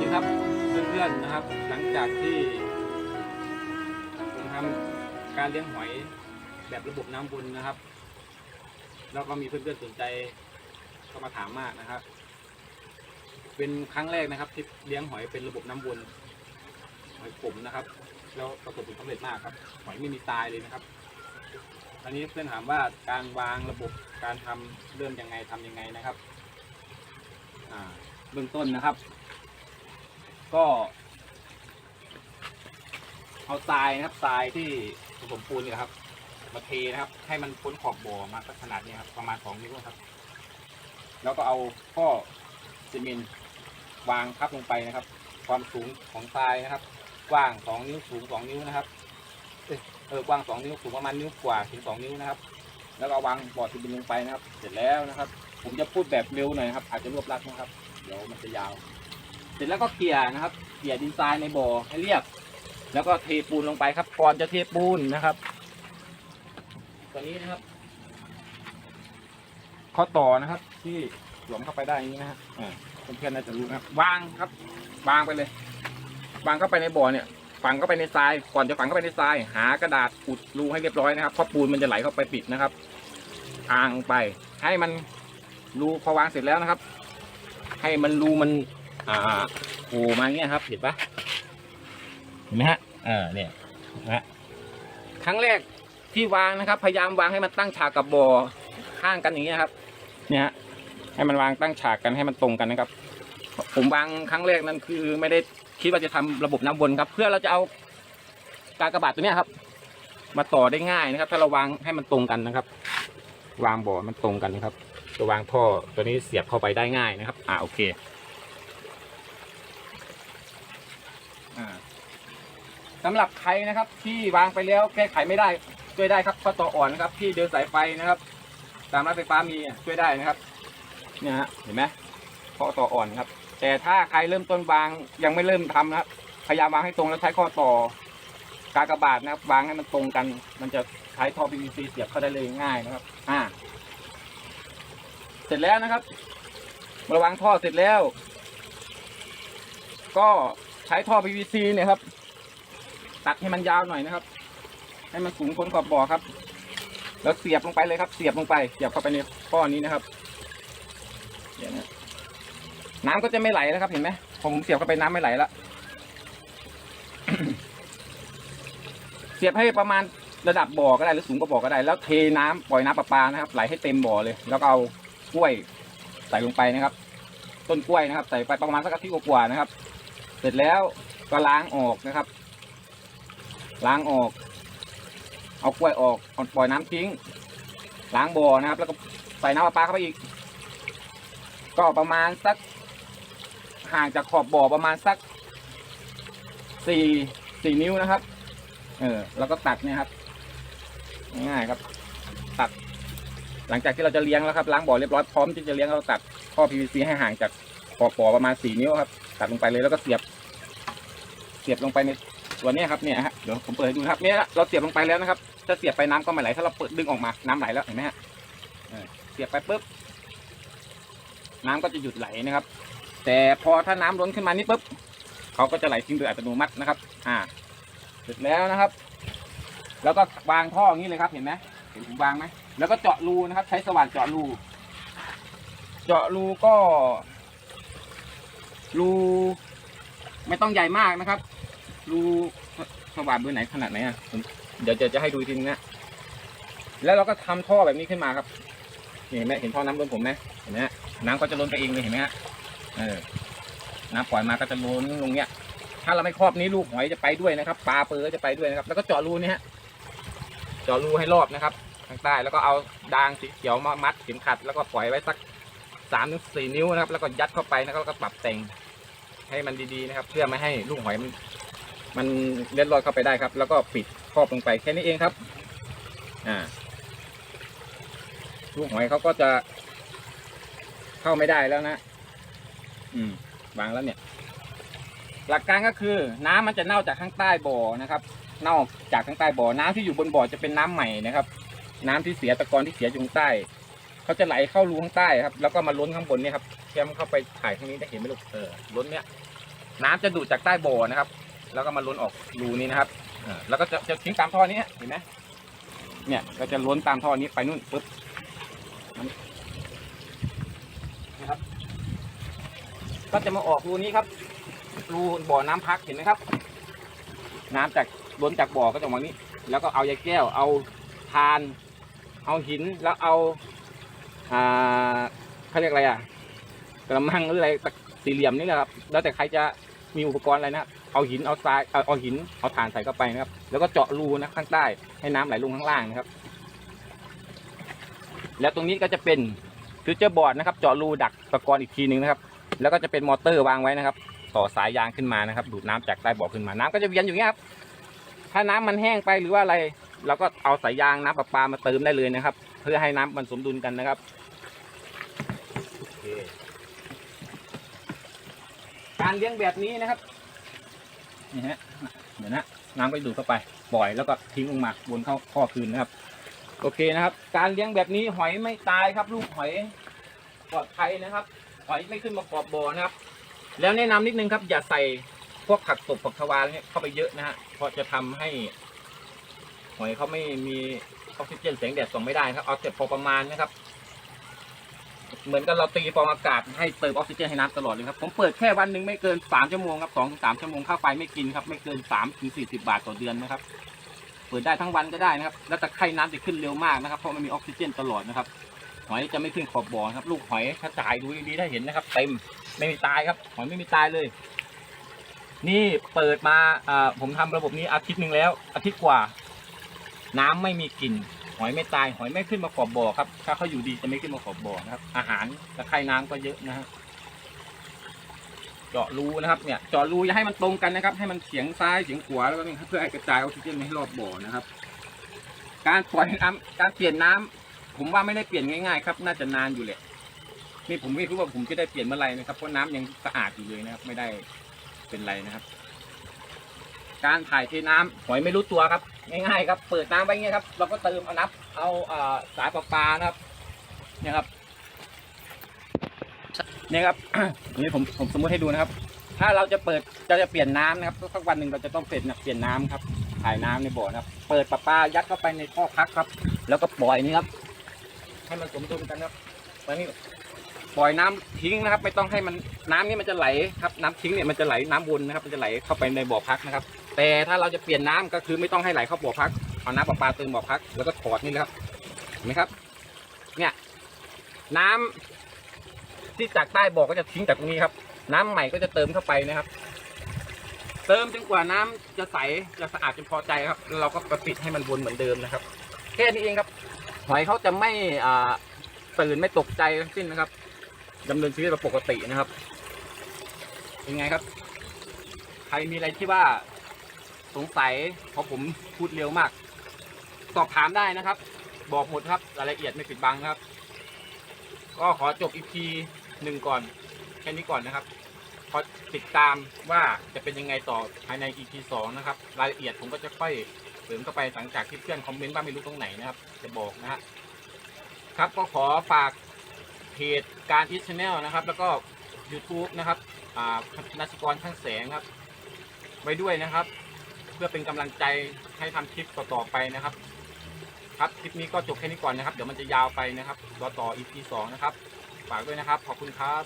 ดีครับเพื่อนๆนะครับ หลังจากที่ผมทำการเลี้ยงหอยแบบระบบน้ำวนนะครับ แล้วก็มีเพื่อนๆสนใจเข้ามาถามมากนะครับ เป็นครั้งแรกนะครับ ที่เลี้ยงหอยเป็นระบบน้ำวนหอยขมนะครับ แล้วประสบผลสำเร็จมากครับ หอยไม่มีตายเลยนะครับอันนี้เพื่อนถามว่าการวางระบบการทำเริ่มยังไงทำยังไงนะครับเบื้องต้นนะครับ ก็ เอาทรายนะครับทรายที่ผสมปูนนี่ครับมาเทนะครับ ให้มันพ้นขอบบ่อมาสักขนาดนี้ครับ ประมาณสองนิ้วครับ แล้วก็เอาข้อซีเมนต์วางทับลงไปนะครับ ความสูงของทรายนะครับ กว้างสองนิ้วสูงสองนิ้วนะครับเออกว้างสองนิ้วสูงประมาณนิ้วกว่าถึงสองนิ้วนะครับ แล้วก็วางบอร์ดซีเมนต์ลงไปนะครับ เสร็จแล้วนะครับ ผมจะพูดแบบเร็วหน่อยครับ อาจจะรวบรัดนะครับ เดี๋ยวมันจะยาว เสร็จแล้วก็เกลี่ยนะครับ เกลี่ยดินทรายในบ่อให้เรียบ แล้วก็เทปูนลงไปครับ ก่อนจะเทปูนนะครับ ตัวนี้นะครับ ข้อต่อนะครับ ที่สวมเข้าไปได้อย่างนี้นะฮะเพื่อนๆน่าจะรู้นะครับวางครับ วางไปเลย วางเข้าไปในบ่อเนี่ย ฝังเข้าไปในทราย ก่อนจะฝังเข้าไปในทราย หากระดาษอุดรูให้เรียบร้อยนะครับเพราะปูนมันจะไหลเข้าไปปิดนะครับอ่างไปให้มันรูพอวางเสร็จแล้วนะครับ ให้มันรูมัน อ่าโผล่มาเงี้ยครับเห็นปะเห็นไหมฮะเออเนี่ยนะฮะครั้งแรกที่วางนะครับ พยายามวางให้มันตั้งฉากกับบ่อข้างกันอย่างเงี้ยครับ เนี่ยฮะให้มันวางตั้งฉากกันให้มันตรงกันนะครับ ผมวางครั้งแรกนั้นคือไม่ได้คิดว่าจะทำระบบน้ำวนครับ เพื่อเราจะเอากากระบาทตัวเนี้ยครับ มาต่อได้ง่ายนะครับ ถ้าเราวางให้มันตรงกันนะครับ วางบ่อมันตรงกันนะครับจะวางท่อตัวนี้เสียบเข้าไปได้ง่ายนะครับ อ่าโอเค อ่า สำหรับใครนะครับ ที่วางไปแล้วแก้ไขไม่ได้ช่วยได้ครับข้อต่ออ่อนนะครับที่เดินสายไฟนะครับ ตามร้านไฟฟ้ามีอ่ช่วยได้นะครับ เนี่ยฮะเห็นไหมข้อต่ออ่อนครับ แต่ถ้าใครเริ่มต้นวางยังไม่เริ่มทำนะครับพยายามวางให้ตรงแล้วใช้ข้อต่อกากบาทนะครับวางให้มันตรงกัน มันจะใช้ท่อ PVC เสียบเข้าได้เลยง่ายนะครับ อ่า เสร็จแล้วนะครับระวางท่อเสร็จแล้ว ก็ ใช้ท่อ PVC เนี่ยครับ ตัดให้มันยาวหน่อยนะครับ ให้มันสูงพ้นขอบบ่อครับ แล้วเสียบลงไปเลยครับ เสียบลงไป เสียบเข้าไปในท่อนี้นะครับเดี๋ยวนะน้ำก็จะไม่ไหลแล้วครับ เห็นไหมผมเสียบเข้าไปน้ำไม่ไหลละเสียบให้ประมาณระดับบ่อก็ได้หรือสูงกว่าบ่อก็ได้ แล้วเทน้ำปล่อยน้ำประปานะครับ ไหลให้เต็มบ่อเลย แล้วก็เอากล้วยใส่ลงไปนะครับ ต้นกล้วยนะครับ ใส่ไปประมาณสักอาทิตย์กว่าๆนะครับ เสร็จแล้วก็ล้างออกนะครับ ล้างออก เอากล้วยออกเอาปล่อยน้ำทิ้ง ล้างบ่อนะครับ แล้วก็ใส่น้ำประปาเข้าไปอีก ก็ประมาณสักห่างจากขอบบ่อประมาณสักสี่สี่นิ้วนะครับ เออแล้วก็ตัดเนี่ยครับ ง่ายครับ ตัดหลังจากที่เราจะเลี้ยงแล้วครับล้างบ่อเรียบร้อยพร้อมที่จะเลี้ยงเราตัดท่อ PVC ให้ห่างจาก ขอบบ่อประมาณสี่นิ้วครับตัดลงไปเลยแล้วก็เสียบ เสียบลงไปในส่วนนี้ครับเนี่ยฮะเดี๋ยวผมเปิดให้ดูครับเนี่ยเราเสียบลงไปแล้วนะครับถ้าเสียบไปน้ำก็ไม่ไหลถ้าเราเปิดดึงออกมาน้ำไหลแล้วเห็นไหมฮะเสียบไปปุ๊บน้ำก็จะหยุดไหลนะครับ แต่พอถ้าน้ำล้นขึ้นมานี่ปุ๊บเขาก็จะไหลทิ้งโดยอัตโนมัตินะครับ อ่าเสร็จแล้วนะครับ แล้วก็วางท่ออย่างนี้เลยครับ เห็นไหมเห็นผมวางไหมแล้วก็เจาะรูนะครับ ใช้สว่านเจาะรู เจาะรูก็ รูไม่ต้องใหญ่มากนะครับ รูสว่านเบอร์ไหนขนาดไหนอะเดี๋ยวจะจะให้ดูทีนึงนะแล้วเราก็ทำท่อแบบนี้ขึ้นมาครับเห็นไหมเห็นท่อน้ำล้นผมไหมเห็นไหมน้ำก็จะล้นไปเองเลยเห็นไหมฮะเออน้ำปล่อยมาก็จะล้นลงเนี้ย ถ้าเราไม่ครอบนี้ลูกหอยจะไปด้วยนะครับปลาเปอร์ก็จะไปด้วยนะครับ แล้วก็เจาะรูนี่ฮะเจาะรูให้รอบนะครับทางใต้แล้วก็เอาดางสีเขียวมามัดเข็มขัด แล้วก็ปล่อยไว้สักสามถึงสี่นิ้วนะครับ แล้วก็ยัดเข้าไปนะครับแล้วก็ปรับแต่ง ให้มันดีๆนะครับ เพื่อไม่ให้ลูกหอยมันมันเล็ดลอดเข้าไปได้ครับ แล้วก็ปิดครอบลงไปแค่นี้เองครับ อ่า ลูกหอยเขาก็จะ เข้าไม่ได้แล้วนะ อืมวางแล้วเนี่ย หลักการก็คือ น้ำมันจะเน่าจากข้างใต้บ่อนะครับ เน่าจากข้างใต้บ่อน้ำที่อยู่บนบ่อจะเป็นน้ำใหม่นะครับ น้ำที่เสียตะกอนที่เสียอยู่ข้างใต้ เขาจะไหลเข้ารูข้างใต้ครับ แล้วก็มาล้นข้างบนเนี่ยครับแคมเข้าไปถ่ายข้างนี้ได้เห็นไหมลูกเออล้นเนี่ยน้ำจะดูดจากใต้บ่อนะครับ แล้วก็มาล้นออกรูนี้นะครับอ่าแล้วก็จะจะทิ้งตามท่อนี้เห็นไหมเนี่ยก็จะล้นตามท่อนี้ไปนู่นปุ๊บนะครับ ก็จะมาออกรูนี้ครับ รูบ่อน้ำพักเห็นไหมครับ น้ำจากล้นจากบ่อก็จะออกมานี้ แล้วก็เอายาแก้ว เอาทาน เอาหินแล้วเอา อ่าเขาเรียกอะไรอะกระมังหรืออะไรสี่เหลี่ยมนี่แหละครับ แล้วแต่ใครจะมีอุปกรณ์อะไรนะครับเอาหินเอาทรายเอาเอาหินเอาถ่านใส่เข้าไปนะครับ แล้วก็เจาะรูนะข้างใต้ให้น้ำไหลลงข้างล่างนะครับ แล้วตรงนี้ก็จะเป็นฟิวเจอร์บอร์ดนะครับ เจาะรูดักตะกอนอีกทีหนึ่งนะครับ แล้วก็จะเป็นมอเตอร์วางไว้นะครับ ต่อสายยางขึ้นมานะครับ ดูดน้ำจากใต้บ่อขึ้นมาน้ำก็จะเวียนอยู่อย่างนี้ครับถ้าน้ำมันแห้งไปหรือว่าอะไร เราก็เอาสายยางน้ำประปามาเติมได้เลยนะครับ เพื่อให้น้ำมันสมดุลกันนะครับโอเค การเลี้ยงแบบนี้นะครับนี่ฮะเดี๋ยวนะน้ำก็ดูดเข้าไปปล่อยแล้วก็ทิ้งลงมาวนเข้าข้อคืนนะครับ โอเคนะครับ การเลี้ยงแบบนี้หอยไม่ตายครับ ลูกหอยปลอดภัยนะครับ หอยไม่ขึ้นมาขอบบ่อนะครับ แล้วแนะนำนิดนึงครับ อย่าใส่พวกผักตบผักทวารเนี่ยเข้าไปเยอะนะฮะเพราะจะทำให้ หอยเขาไม่มีออกซิเจนแสงแดดส่งไม่ได้ครับเอาแต่พอประมาณนะครับ เหมือนกับเราตีฟองอากาศให้เติมออกซิเจนให้น้ำตลอดเลยครับ ผมเปิดแค่วันหนึ่งไม่เกินสามชั่วโมงครับสองถึงสามชั่วโมงค่าไฟไม่กินครับ ไม่เกินสามถึงสี่สิบาทต่อเดือนนะครับ เปิดได้ทั้งวันก็ได้นะครับ แล้วตะไคร่น้ำจะขึ้นเร็วมากนะครับ เพราะมันมีออกซิเจนตลอดนะครับ หอยจะไม่ขึ้นขอบบ่อครับ ลูกหอยถ้าจ่ายดูดีๆถ้าเห็นนะครับ เต็ม ไม่มีตายครับ หอยไม่มีตายเลย นี่เปิดมาอ่าผมทำระบบนี้อาทิตย์หนึ่งแล้ว อาทิตย์กว่า น้ำไม่มีกลิ่น หอยไม่ตายหอยไม่ขึ้นมาขอบบ่อครับ ถ้าเขาอยู่ดีจะไม่ขึ้นมาขอบบ่อนะครับ อาหารตะไคร่น้ำก็เยอะนะฮะเจาะรูนะครับเนี่ยเจาะรูอย่าให้มันตรงกันนะครับ ให้มันเฉียงซ้ายเฉียงขวาแล้วก็เพื่อให้กระจายออกซิเจนให้รอบบ่อนะครับ การปล่อยน้ำการเปลี่ยนน้ำผมว่าไม่ได้เปลี่ยนง่ายๆครับ น่าจะนานอยู่แหละนี่ผมไม่รู้ว่าผมจะได้เปลี่ยนเมื่อไหร่นะครับเพราะน้ำยังสะอาดอยู่เลยนะครับ ไม่ได้เป็นไรนะครับ การถ่ายเทน้ำหอยไม่รู้ตัวครับ ง่ายๆครับ เปิดน้ำไว้เงี้ยครับ เราก็เติมเอานับ เอาสายประปานะครับ เนี่ยครับ เนี่ยครับนี่ผมผมสมมติให้ดูนะครับ ถ้าเราจะเปิดจะจะเปลี่ยนน้ำนะครับสักวันหนึ่งเราจะต้องเปลี่ยนเปลี่ยนน้ำครับ ถ่ายน้ำในบ่อนะครับ เปิดประปายัดเข้าไปในท่อพักครับ แล้วก็ปล่อยนี่ครับ ให้มันสมดุลกันครับตอนนี้ปล่อยน้ำทิ้งนะครับ ไม่ต้องให้มันน้ำนี่มันจะไหลครับ น้ำทิ้งเนี่ยมันจะไหลน้ำวนนะครับ มันจะไหลเข้าไปในบ่อพักนะครับ แต่ถ้าเราจะเปลี่ยนน้ำก็คือไม่ต้องให้ไหลเข้าบ่อพัก เอาน้ำประปาเติมบ่อพัก แล้วก็ถอดนี่นะครับ เห็นไหมครับ เนี่ย น้ำที่จากใต้บ่อก็จะทิ้งจากตรงนี้ครับ น้ำใหม่ก็จะเติมเข้าไปนะครับ เติมจนกว่าน้ำจะใสจะสะอาดจนพอใจครับ เราก็ประปิดให้มันวนเหมือนเดิมนะครับ แค่นี้เองครับ หอยเขาจะไม่อ่าตื่นไม่ตกใจทั้งสิ้นนะครับดำเนินชีวิตแบบปกตินะครับเป็นไงครับ ใครมีอะไรที่ว่า สงสัยเพราะผมพูดเร็วมาก สอบถามได้นะครับ บอกหมดครับรายละเอียดไม่ปิดบังครับ ก็ขอจบอีพีหนึ่งก่อน แค่นี้ก่อนนะครับ ขอติดตามว่าจะเป็นยังไงต่อภายใน EP สองนะครับ รายละเอียดผมก็จะค่อยเสริมเข้าไปหลังจากที่เพื่อนคอมเมนต์ว่าไม่รู้ตรงไหนนะครับ จะบอกนะฮะครับก็ขอฝากเพจการอีชแนลนะครับ แล้วก็ YouTube นะครับนัชกรข้างแสงครับ ไว้ด้วยนะครับ พื่อเป็นกำลังใจให้ทำคลิปต่อๆไปนะครับ ครับคลิปนี้ก็จบแค่นี้ก่อนนะครับ เดี๋ยวมันจะยาวไปนะครับรอต่อ EP สองนะครับ ฝากด้วยนะครับ ขอบคุณครับ